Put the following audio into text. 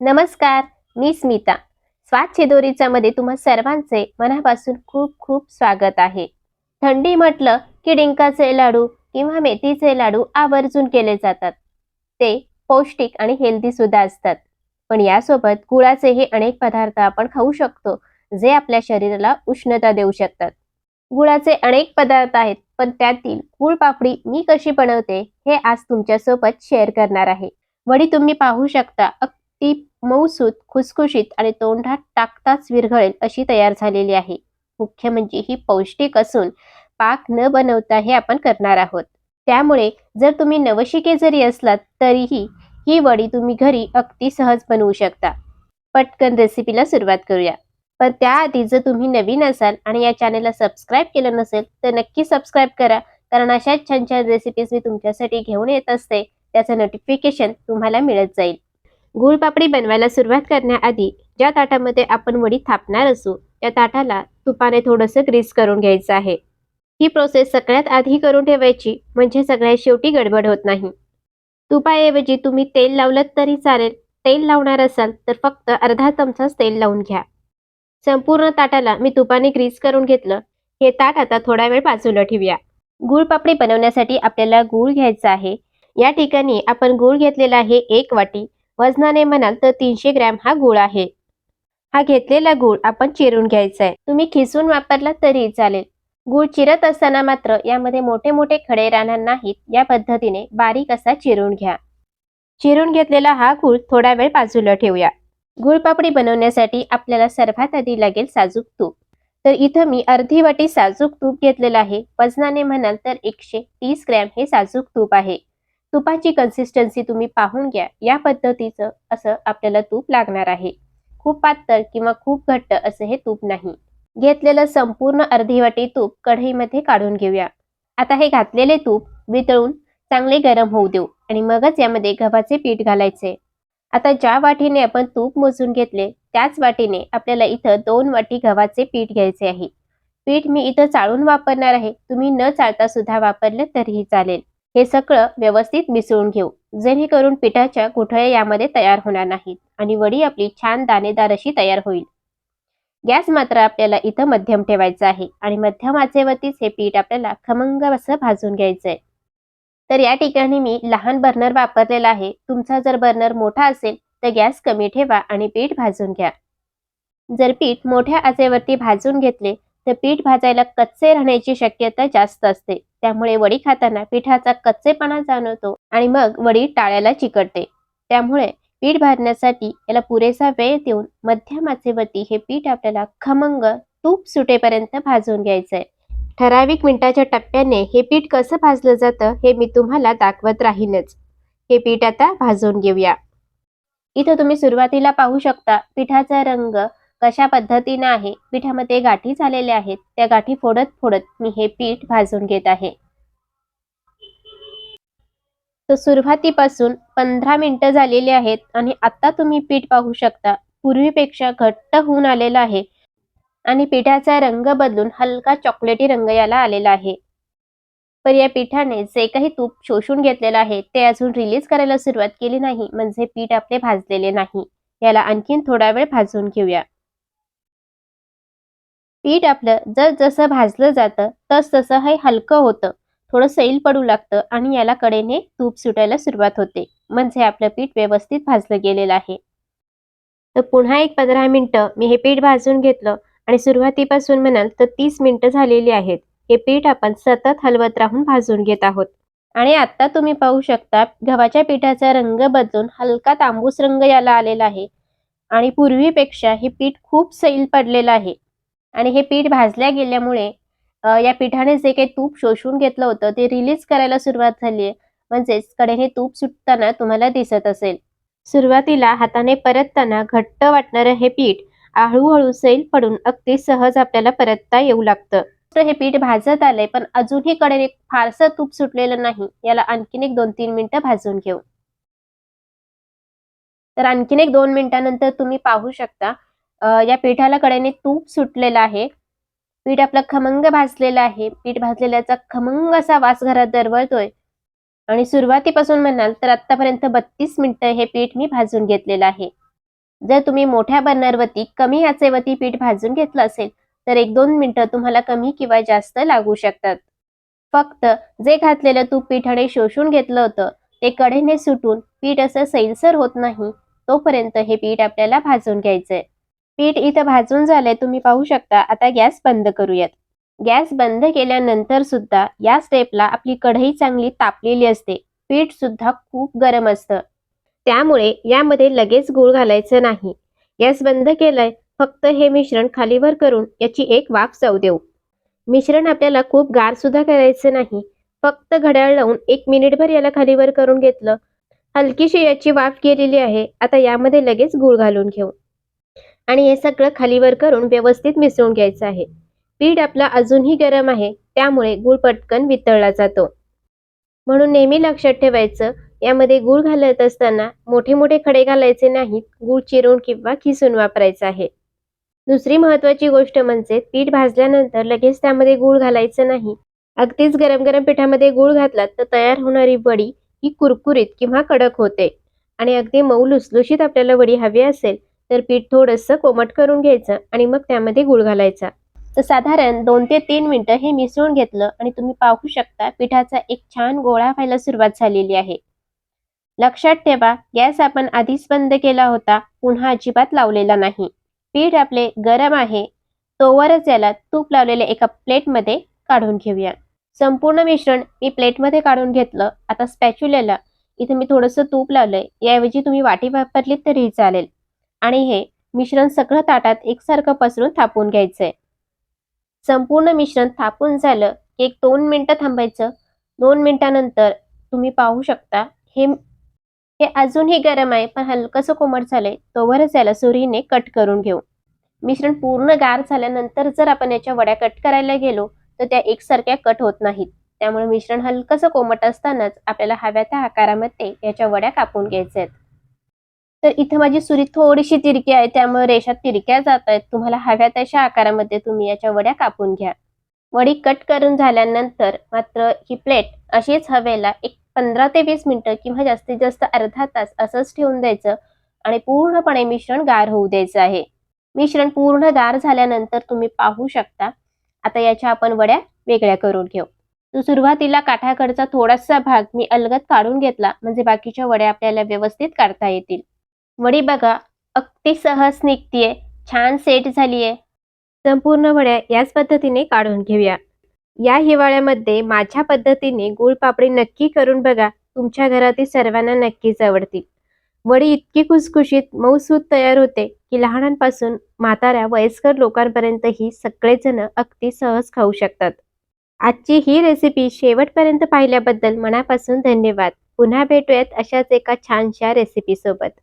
नमस्कार मी स्मिता. स्वाद छिदोरीचा मध्ये तुम्हा सर्वांचे मनापासून खूप खूप स्वागत आहे. थंडी म्हटलं की डिंकाचे लाडू किंवा मेथीचे लाडू आवर्जून केले जातात. ते पौष्टिक आणि हेल्दी सुद्धा असतात. पण यासोबत गुळाचे हे अनेक पदार्थ आपण खाऊ शकतो जे आपल्या शरीराला उष्णता देऊ शकतात. गुळाचे अनेक पदार्थ आहेत पण त्यातील गुळ पापडी मी कशी बनवते हे आज तुमच्यासोबत शेअर करणार आहे. वडी तुम्ही पाहू शकता ती मऊसूत खुसखुशीत आणि तोंडात टाकताच विरघळेल अशी तयार झालेली आहे. मुख्य म्हणजे ही पौष्टिक असून पाक न बनवता हे आपण करणार आहोत. त्यामुळे जर तुम्ही नवशिके जरी असलात तरीही ही वडी तुम्ही घरी अगदी सहज बनवू शकता. पटकन रेसिपीला सुरुवात करूया. पण त्याआधी जर तुम्ही नवीन असाल आणि या चॅनलला सबस्क्राईब केलं नसेल तर नक्की सबस्क्राईब करा. कारण अशाच छान छान रेसिपीज मी तुमच्यासाठी घेऊन येत असते. त्याचं नोटिफिकेशन तुम्हाला मिळत जाईल. गुळपापडी बनवायला सुरुवात करण्याआधी ज्या ताटामध्ये आपण वडी थापणार असू त्या ताटाला तुपाने थोडंसं ग्रीस करून घ्यायचं आहे. ही प्रोसेस सगळ्यात आधी करून ठेवायची म्हणजे सगळ्यात शेवटी गडबड होत नाही. तुपाऐवजी तुम्ही तेल लावलं तरी चालेल. तेल लावणार असाल तर फक्त अर्धा चमचाच तेल लावून घ्या. संपूर्ण ताटाला मी तुपाने ग्रीस करून घेतलं. हे ताट आता थोडा वेळ बाजूला ठेवूया. गुळपापडी बनवण्यासाठी आपल्याला गूळ घ्यायचा आहे. या ठिकाणी आपण गूळ घेतलेला आहे एक वाटी. वजनाने म्हणाल तर तीनशे ग्रॅम हा गुळ आहे. हा घेतलेला गुळ आपण चिरून घ्यायचा आहे तुम्ही खिसून वापरला तरी चालेल. गुळ चिरत असताना मात्र यामध्ये मोठे मोठे खडे राहणार नाहीत. या पद्धतीने बारीक असा चिरून घ्या. चिरून घेतलेला हा गुळ थोडा वेळ बाजूला ठेवूया. गुळपापडी बनवण्यासाठी आपल्याला सर्वात आधी लागेल साजूक तूप. तर इथं मी अर्धी वाटी साजूक तूप घेतलेलं आहे. वजनाने म्हणाल तर एकशे तीस ग्रॅम हे साजूक तूप आहे. तुपाची कन्सिस्टन्सी तुम्ही पाहून घ्या. या पद्धतीचं असं आपल्याला तूप लागणार आहे. खूप पातळ किंवा खूप घट्ट असं हे तूप नाही. घेतलेलं संपूर्ण अर्धी वाटी तूप कढईमध्ये काढून घेऊया. आता हे घातलेले तूप वितळून चांगले गरम होऊ देऊ आणि मगच यामध्ये गव्हाचे पीठ घालायचे. आता ज्या वाटीने आपण तूप मोजून घेतले त्याच वाटीने आपल्याला इथं दोन वाटी गव्हाचे पीठ घ्यायचे आहे. पीठ मी इथं चाळून वापरणार आहे. तुम्ही न चाळता सुद्धा वापरलं तरीही चालेल. हे सगळं व्यवस्थित मिसळून घेऊ. जेणेकरून पिठाच्या गुठळ्या यामध्ये तयार होणार नाहीत आणि वडी आपली छान दाणेदार अशी तयार होईल. गॅस मात्र आपल्याला इथं मध्यम ठेवायचा आहे आणि मध्यम आचेवरतीच हे पीठ आपल्याला खमंग असं भाजून घ्यायचंय. तर या ठिकाणी मी लहान बर्नर वापरलेला आहे. तुमचा जर बर्नर मोठा असेल तर गॅस कमी ठेवा आणि पीठ भाजून घ्या. जर पीठ मोठ्या आचेवरती भाजून घेतले तर पीठ भाजायला कच्चे राहण्याची शक्यता जास्त असते. त्यामुळे वडी खाताना पिठाचा कच्चेपणा जाणवतो आणि मग वडी टाळ्याला चिकटते. त्यामुळे पीठ भाजण्यासाठी याला पुरेसा वेळ देऊन मध्यमाचे वती हे पीठ आपल्याला खमंग तूप सुटेपर्यंत भाजून घ्यायचंय. ठराविक मिनिटाच्या टप्प्याने हे पीठ कसं भाजलं जातं हे मी तुम्हाला दाखवत राहीनच. हे पीठ आता भाजून घेऊया. इथं तुम्ही सुरुवातीला पाहू शकता पिठाचा रंग कशा पद्धतीनं आहे? पिठामध्ये गाठी झालेल्या आहेत. त्या गाठी फोडत फोडत मी हे पीठ भाजून घेत आहे. तर सुरुवातीपासून पंधरा मिनिटं झालेली आहेत आणि आता तुम्ही पीठ पाहू शकता. पूर्वीपेक्षा घट्ट होऊन आलेलं आहे आणि पिठाचा रंग बदलून हलका चॉकलेटी रंग याला आलेला आहे. पण या पिठाने जे काही तूप शोषून घेतलेलं आहे ते अजून रिलीज करायला सुरुवात केली नाही. म्हणजे पीठ आपले भाजलेले नाही. याला आणखीन थोडा वेळ भाजून घेऊया. पीठ आपलं जर जसं भाजलं जातं तस तसं हे हलकं होतं. थोडं सैल पडू लागतं आणि याला कडेने तूप सुटायला सुरुवात होते. म्हणजे आपलं पीठ व्यवस्थित भाजलं गेलेलं आहे. तर पुन्हा एक पंधरा मिनटं मी हे पीठ भाजून घेतलं आणि सुरुवातीपासून म्हणाल तर तीस मिनिटं झालेली आहेत. हे पीठ आपण सतत हलवत राहून भाजून घेत आहोत. आणि आता तुम्ही पाहू शकता गव्हाच्या पिठाचा रंग बदलून हलका तांबूस रंग याला आलेला आहे. आणि पूर्वीपेक्षा हे पीठ खूप सैल पडलेलं आहे. आणि हे पीठ भाजल्या गेल्यामुळे या पिठाने जे काही तूप शोषून घेतलं होतं ते रिलीज करायला सुरुवात झाली आहे. म्हणजेच कडेने तूप सुटताना तुम्हाला दिसत असेल. सुरुवातीला हाताने परतताना घट्ट वाटणारं हे पीठ हळूहळू सैल पडून अगदी सहज आपल्याला परतता येऊ लागतं. तर हे पीठ भाजत आलंय पण अजूनही कडेने फारसं तूप सुटलेलं नाही. याला आणखीन एक दोन तीन मिनिटं भाजून घेऊ. तर आणखीन एक दोन मिनिटानंतर तुम्ही पाहू शकता या पिठाला कडेने तूप सुटलेलं आहे. पीठ आपलं खमंग भाजलेलं आहे. पीठ भाजलेल्याचा खमंग असा वास घरात दरवळतोय. आणि सुरुवातीपासून म्हणाल तर आतापर्यंत बत्तीस मिनिटं हे पीठ मी भाजून घेतलेलं आहे. जर तुम्ही मोठ्या बर्नरवरती कमी आचेवरती पीठ भाजून घेतलं असेल तर एक दोन मिनिटं तुम्हाला कमी किंवा जास्त लागू शकतात. फक्त जे घातलेलं तूप पिठाने शोषून घेतलं होतं ते कडेने सुटून पीठ असं सैलसर होत नाही तोपर्यंत हे पीठ आपल्याला भाजून घ्यायचंय. पीठ इथं भाजून झालंय तुम्ही पाहू शकता. आता गॅस बंद करूयात. गॅस बंद केल्यानंतर सुद्धा या स्टेपला आपली कढई चांगली तापलेली असते. पीठ सुद्धा खूप गरम असतं. त्यामुळे यामध्ये लगेच गूळ घालायचं नाही. गॅस बंद केलाय फक्त हे मिश्रण खालीवर करून याची एक वाफ जाऊ देऊ. मिश्रण आपल्याला खूप गार सुद्धा करायचं नाही. फक्त घड्याळ लावून एक मिनिटभर याला खालीवर करून घेतलं. हलकीशी याची वाफ गेलेली आहे. आता यामध्ये लगेच गूळ घालून घेऊ. आणि हे सगळं खालीवर करून व्यवस्थित मिसळून घ्यायचं आहे. पीठ आपलं अजूनही गरम आहे त्यामुळे गूळ पटकन वितळला जातो. म्हणून नेहमी लक्षात ठेवायचं यामध्ये गूळ घालत असताना मोठे मोठे खडे घालायचे नाहीत गूळ चिरून किंवा खिसून वापरायचा आहे. दुसरी महत्वाची गोष्ट म्हणजे पीठ भाजल्यानंतर लगेच त्यामध्ये गूळ घालायचं नाही. अगदीच गरम गरम पिठामध्ये गूळ घातलात तर तयार होणारी वडी ही कुरकुरीत किंवा कडक होते. आणि अगदी मऊ लुसलुशीत आपल्याला वडी हवी असेल तर पीठ थोडंसं कोमट करून घ्यायचं आणि मग त्यामध्ये गुळ घालायचा. तर साधारण दोन ते तीन मिनिटं हे मिसळून घेतलं आणि तुम्ही पाहू शकता पिठाचा एक छान गोळा व्हायला सुरुवात झालेली आहे. लक्षात ठेवा गॅस आपण आधीच बंद केला होता पुन्हा अजिबात लावलेला नाही. पीठ आपले गरम आहे तोवरच याला तूप लावलेले एका प्लेटमध्ये काढून घेऊया. संपूर्ण मिश्रण मी प्लेटमध्ये काढून घेतलं आता स्पॅच्युलेला. इथे मी थोडंसं तूप लावलंय याऐवजी तुम्ही वाटी वापरलीत तरीही चालेल. आणि हे मिश्रण सगळं ताटात एकसारखं पसरून थापून घ्यायचंय. संपूर्ण मिश्रण थापून झालं की एक दोन मिनटं थांबायचं. दोन मिनिटानंतर तुम्ही पाहू शकता हे हे अजूनही गरम आहे पण हलकंसं कोमट झालंय तोवरच याला सुरीने कट करून घेऊ. मिश्रण पूर्ण गार झाल्यानंतर जर आपण याच्या वड्या कट करायला गेलो तर त्या एकसारख्या कट होत नाहीत. त्यामुळे मिश्रण हलकंसं कोमट असतानाच आपल्याला हव्या त्या आकारामध्ये याच्या वड्या कापून घ्यायच्या आहेत तर इथं माझी सुरी थोडीशी तिरकी आहे त्यामुळे रेषा तिरक्या जात आहेत. तुम्हाला हव्या तशा आकारामध्ये तुम्ही याच्या वड्या कापून घ्या. वडी कट करून झाल्यानंतर मात्र ही प्लेट अशीच हवेला एक पंधरा ते वीस मिनिटं किंवा जास्तीत जास्त अर्धा तास असंच ठेवून द्यायचं आणि पूर्णपणे मिश्रण गार होऊ द्यायचं आहे. मिश्रण पूर्ण गार झाल्यानंतर तुम्ही पाहू शकता. आता याच्या आपण वड्या वेगळ्या करून घेऊ. तर सुरुवातीला काठाकडचा थोडासा भाग मी अलगत काढून घेतला म्हणजे बाकीच्या वड्या आपल्याला व्यवस्थित काढता येतील. वडी बघा अगदी सहज निघतीये. छान सेट झालीये. संपूर्ण वड्या याच पद्धतीने काढून घेऊया. या हिवाळ्यामध्ये माझ्या पद्धतीने गुळपापडी नक्की करून बघा. तुमच्या घरातील सर्वांना नक्कीच आवडतील. वडी इतकी कुसकुशीत मऊसूत तयार होते की लहानांपासून म्हाताऱ्या वयस्कर लोकांपर्यंतही सगळेजण अगदी सहज खाऊ शकतात. आजची ही रेसिपी शेवटपर्यंत पाहिल्याबद्दल मनापासून धन्यवाद. पुन्हा भेटूयात अशाच एका छानशा रेसिपीसोबत